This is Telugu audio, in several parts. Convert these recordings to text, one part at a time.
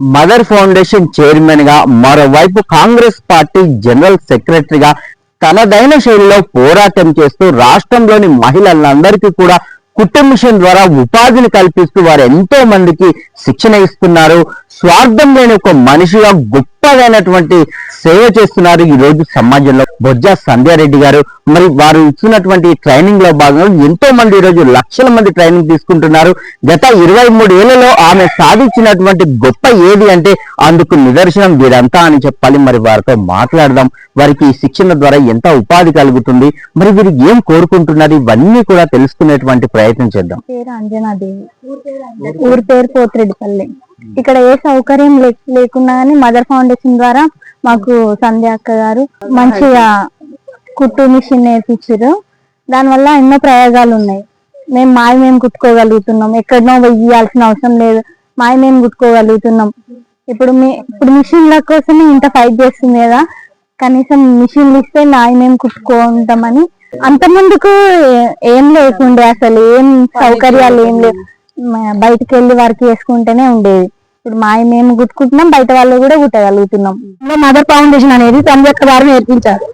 మదర్ ఫౌండేషన్ చైర్మన్గా మరోవైపు కాంగ్రెస్ పార్టీ జనరల్ సెక్రటరీగా తనదైన శైలిలో పోరాటం చేస్తూ రాష్ట్రంలోని మహిళలందరికీ కూడా కుటుంబ మిషన్ ద్వారా ఉపాధిని కల్పిస్తూ వారు ఎంతో మందికి శిక్షణ ఇస్తున్నారు. స్వార్థం లేని ఒక మనిషిగా గొప్పదైనటువంటి సేవ చేస్తున్నారు. ఈ రోజు సమాజంలో బొజ్జ సంధ్యారెడ్డి గారు. మరి వారు ఇచ్చినటువంటి ట్రైనింగ్లో భాగంగా ఎంతో మంది ఈ రోజు లక్షల మంది ట్రైనింగ్ తీసుకుంటున్నారు. గత ఇరవై మూడు ఏళ్ళలో ఆమె సాధించినటువంటి గొప్ప ఏది అంటే అందుకు నిదర్శనం వీరంతా అని చెప్పాలి. మరి వారితో మాట్లాడదాం. వారికి ఈ శిక్షణ ద్వారా ఎంత ఉపాధి కలుగుతుంది? మరి వీరు ఏం కోరుకుంటున్నారు? ఇవన్నీ కూడా తెలుసుకునేటువంటి ప్రయత్నం చేద్దాం. పేరు పేరు ఇక్కడ ఏ సౌకర్యం లే- లేకున్నా కానీ మదర్ ఫౌండేషన్ ద్వారా మాకు సంధ్య అక్క గారు మంచిగా కుట్టు మిషన్ నేర్పించారు దానివల్ల ఎన్నో ప్రయోగాలు ఉన్నాయి. మేము మాయ మేము కుట్టుకోగలుగుతున్నాం. ఎక్కడనో వెయ్యాల్సిన అవసరం లేదు. మాయ మేము కుట్టుకోగలుగుతున్నాం. ఇప్పుడు మీ ఇప్పుడు మిషన్ల కోసమే ఇంత ఫైట్ చేస్తుంది కదా. కనీసం మిషన్లు ఇస్తే మాయ మేము కుట్టుకుంటామని అంత ముందుకు ఏం లేకుండే అసలు. ఏం సౌకర్యాలు ఏం లేవు. బయటికి వెళ్ళి వర్క్ చేసుకుంటేనే ఉండేది. ఇప్పుడు మా మేము కుట్టుకుంటున్నాం బయట వాళ్ళు కూడా కుట్టగలుగుతున్నాం మదర్ ఫౌండేషన్ అనేది సంజయ్ గారు నేర్పించారు.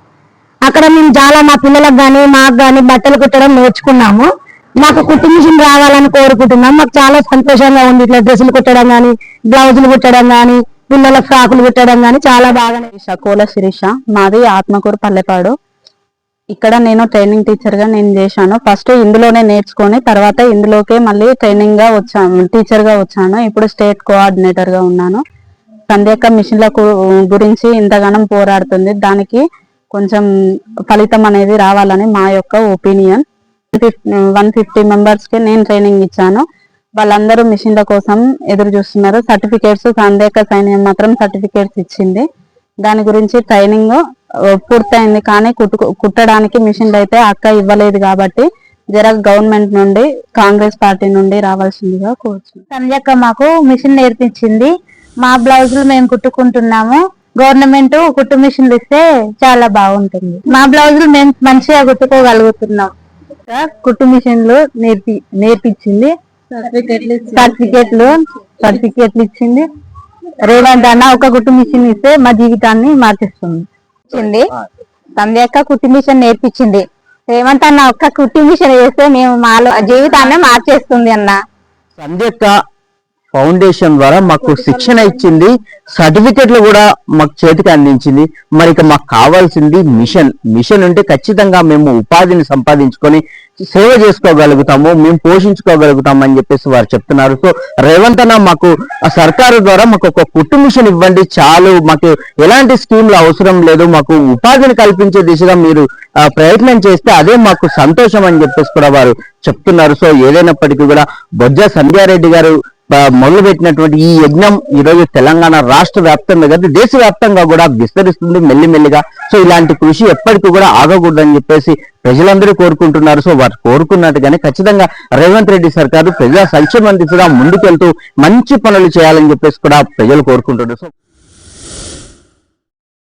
అక్కడ మేము చాలా మా పిల్లలకు కానీ మాకు కానీ బట్టలు కుట్టడం నేర్చుకున్నాము. మాకు కుట్టు మిషన్ రావాలని కోరుకుంటున్నాం. మాకు చాలా సంతోషంగా ఉంది ఇట్లా డ్రెస్సులు కుట్టడం కానీ బ్లౌజులు కుట్టడం కానీ పిల్లల ఫ్రాకులు కుట్టడం కానీ చాలా బాగా శిరీష కోల శిరీష. మాది ఆత్మకూరు పల్లెపాడు. ఇక్కడ నేను ట్రైనింగ్ టీచర్గా నేను చేశాను. ఫస్ట్ ఇందులోనే నేర్చుకొని తర్వాత ఇందులోకే మళ్ళీ ట్రైనింగ్గా వచ్చాను టీచర్గా వచ్చాను. ఇప్పుడు స్టేట్ కోఆర్డినేటర్గా ఉన్నాను. సంధ్యక్క మిషన్ల గురించి ఇంతగానం పోరాడుతుంది. దానికి కొంచెం ఫలితం అనేది రావాలని మా యొక్క ఒపీనియన్ వన్ ఫిఫ్టీ మెంబర్స్కి నేను ట్రైనింగ్ ఇచ్చాను. వాళ్ళందరూ మిషన్ల కోసం ఎదురు చూస్తున్నారు. సర్టిఫికేట్స్ సందేక సైన్యం మాత్రం సర్టిఫికేట్స్ ఇచ్చింది. దాని గురించి ట్రైనింగ్ పూర్తయింది. కానీ కుట్టు కుట్టడానికి మిషన్లు అయితే అక్క ఇవ్వలేదు కాబట్టి జర గవర్నమెంట్ నుండి కాంగ్రెస్ పార్టీ నుండి రావాల్సిందిగా కోరుచున్నాను సంజక్క మాకు మిషన్ నేర్పించింది. మా బ్లౌజులు మేము కుట్టుకుంటున్నాము. గవర్నమెంట్ కుట్టు మిషన్లు ఇస్తే చాలా బాగుంటుంది. మా బ్లౌజులు మేము మంచిగా కుట్టుకోగలుగుతున్నాం. కుట్టు మిషన్లు నేర్పి నేర్పించింది. సర్టిఫికెట్లు సర్టిఫికెట్లు ఇచ్చింది. రేవంత్ అన్న ఒక కుట్టు మిషన్ ఇస్తే మా జీవితాన్ని మార్చేస్తుంది. సంధ్య సంధ్యక్క కుట్టి మిషన్ నేర్పించింది. రేవంత్ అన్న ఒక్క కుట్టి మిషన్ వేస్తే మేము మాలో జీవితాన్ని మార్చేస్తుంది అన్న. సంధ్యక్క ఫౌండేషన్ ద్వారా మాకు శిక్షణ ఇచ్చింది సర్టిఫికెట్లు కూడా మాకు చేతికి అందించింది. మరి ఇక మాకు కావాల్సింది మిషన్. మిషన్ ఉంటే ఖచ్చితంగా మేము ఉపాధిని సంపాదించుకొని సేవ చేసుకోగలుగుతాము మేము పోషించుకోగలుగుతాం అని చెప్పేసి వారు చెప్తున్నారు. సో రేవంత్ అన్న మాకు ఆ సర్కారు ద్వారా మాకు ఒక కుట్టు మిషన్ ఇవ్వండి చాలు. మాకు ఎలాంటి స్కీమ్లు అవసరం లేదు మాకు ఉపాధిని కల్పించే దిశగా మీరు ప్రయత్నం చేస్తే అదే మాకు సంతోషం అని చెప్పేసి కూడా వారు చెప్తున్నారు. సో ఏదైనప్పటికీ కూడా బొజ్జ సంధ్యారెడ్డి గారు మొదలుపెట్టినటువంటి ఈ యజ్ఞం ఈ రోజు తెలంగాణ రాష్ట్ర వ్యాప్తంగా కాదు దేశ వ్యాప్తంగా కూడా విస్తరిస్తుంది మెల్లిమెల్లిగా. సో ఇలాంటి కృషి ఎప్పటికీ కూడా ఆగకూడదని చెప్పేసి ప్రజలందరూ కోరుకుంటున్నారు. సో వారు కోరుకున్నట్టుగానే ఖచ్చితంగా రేవంత్ రెడ్డి సర్కారు ప్రజా సంక్షేమం దిశగా ముందుకెళ్తూ మంచి పనులు చేయాలని చెప్పేసి కూడా ప్రజలు కోరుకుంటున్నారు. సో